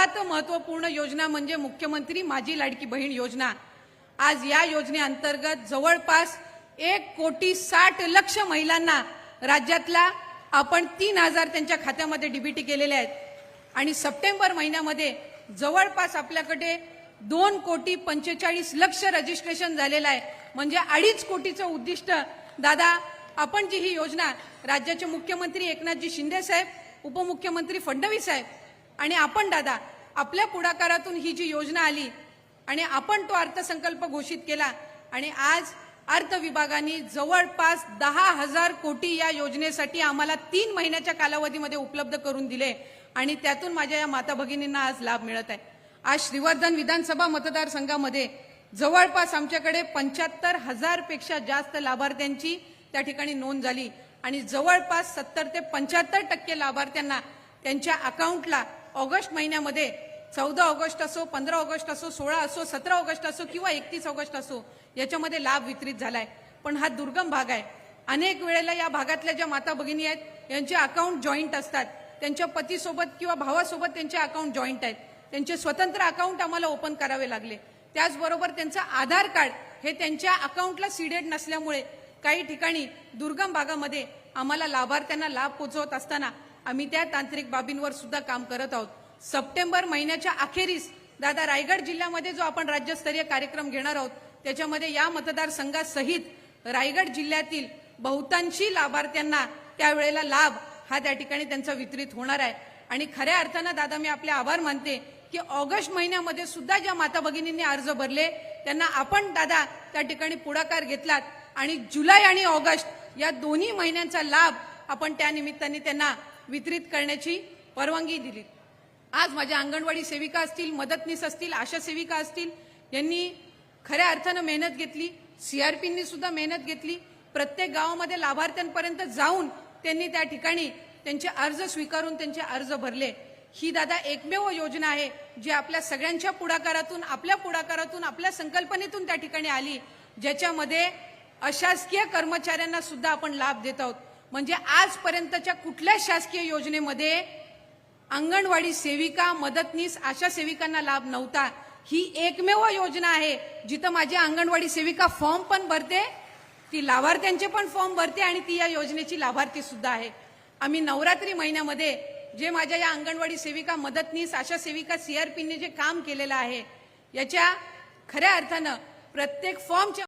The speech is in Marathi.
सर्वात महत्त्वपूर्ण योजना म्हणजे मुख्यमंत्री माझी लाडकी बहीण योजना. आज या योजनेअंतर्गत जवळपास एक कोटी साठ लक्ष महिलांना राज्यातला आपण तीन हजार त्यांच्या खात्यामध्ये डीबीटी केलेले आहेत. आणि सप्टेंबर महिन्यामध्ये जवळपास आपल्याकडे दोन कोटी पंचेचाळीस लक्ष रजिस्ट्रेशन झालेलं आहे. म्हणजे अडीच कोटीचं उद्दिष्ट. दादा आपण जी ही योजना राज्याचे मुख्यमंत्री एकनाथजी शिंदे साहेब उपमुख्यमंत्री फडणवीस साहेब आणि आपण दादा आपल्या पुढाकारातून ही जी योजना आली आणि आपण तो अर्थसंकल्प घोषित केला आणि आज अर्थ विभागाने जवळपास दहा हजार कोटी या योजनेसाठी आम्हाला तीन महिन्याच्या कालावधीमध्ये उपलब्ध करून दिले आणि त्यातून माझ्या या माता भगिनींना आज लाभ मिळत आहे. आज श्रीवर्धन विधानसभा मतदारसंघामध्ये जवळपास आमच्याकडे पंच्याहत्तर हजारपेक्षा जास्त लाभार्थ्यांची त्या ठिकाणी नोंद झाली आणि जवळपास सत्तर ते पंच्याहत्तर टक्के लाभार्थ्यांना त्यांच्या अकाउंटला ऑगस्ट महिन्यामध्ये चौदा ऑगस्ट असो पंधरा ऑगस्ट असो सोळा असो सतरा ऑगस्ट असो किंवा एकतीस ऑगस्ट असो याच्यामध्ये लाभ वितरित झालाय. पण हा दुर्गम भाग आहे. अनेक वेळेला या भागातल्या ज्या माता भगिनी आहेत यांचे अकाउंट जॉईंट असतात. त्यांच्या पतीसोबत किंवा भावासोबत त्यांचे अकाउंट जॉईंट आहेत. त्यांचे स्वतंत्र अकाउंट आम्हाला ओपन करावे लागले. त्याचबरोबर त्यांचं आधार कार्ड हे त्यांच्या अकाउंटला सीडेड नसल्यामुळे काही ठिकाणी दुर्गम भागामध्ये आम्हाला लाभार्थ्यांना लाभ पोहोचवत असताना आम्ही त्या तांत्रिक बाबींवर सुद्धा काम करत आहोत. सप्टेंबर महिन्याच्या अखेरीस दादा रायगड जिल्ह्यामध्ये जो आपण राज्यस्तरीय कार्यक्रम घेणार आहोत त्याच्यामध्ये या मतदारसंघासहित रायगड जिल्ह्यातील बहुतांशी लाभार्थ्यांना त्यावेळेला लाभ हा त्या ठिकाणी त्यांचा वितरित होणार आहे. आणि खऱ्या अर्थानं दादा मी आपले आभार मानते की ऑगस्ट महिन्यामध्ये सुद्धा ज्या माता भगिनींनी अर्ज भरले त्यांना आपण दादा त्या ठिकाणी पुढाकार घेतलात. आणि जुलै आणि ऑगस्ट या दोन्ही महिन्यांचा लाभ आपण त्या निमित्ताने त्यांना वितरित करण्याची परवानगी दिली. आज माझ्या अंगणवाडी सेविका असतील मदतनीस असतील आशा सेविका असतील यांनी खऱ्या अर्थानं मेहनत घेतली सीआरपींनी सुद्धा मेहनत घेतली. प्रत्येक गावामध्ये लाभार्थ्यांपर्यंत जाऊन त्यांनी त्या ठिकाणी त्यांचे अर्ज स्वीकारून त्यांचे अर्ज भरले. ही दादा एकमेव योजना आहे जी आपल्या सगळ्यांच्या पुढाकारातून आपल्या पुढाकारातून आपल्या संकल्पनेतून त्या ठिकाणी आली ज्याच्यामध्ये अशासकीय कर्मचाऱ्यांना सुद्धा आपण लाभ देत आहोत. म्हणजे आजपर्यंतच्या कुठल्याच शासकीय योजनेमध्ये अंगणवाडी सेविका मदतनीस आशा सेविकांना लाभ नव्हता? ही एकमेव योजना आहे जिथं माझी अंगणवाडी सेविका फॉर्म पण भरते ती लाभार्थ्यांचे पण फॉर्म भरते आणि ती या योजनेची लाभार्थी सुद्धा आहे. आम्ही नवरात्री महिन्यामध्ये जे माझ्या या अंगणवाडी सेविका मदतनीस आशा सेविका सीआरपीने जे काम केलेलं आहे याच्या खऱ्या अर्थानं प्रत्येक फॉर्मच्या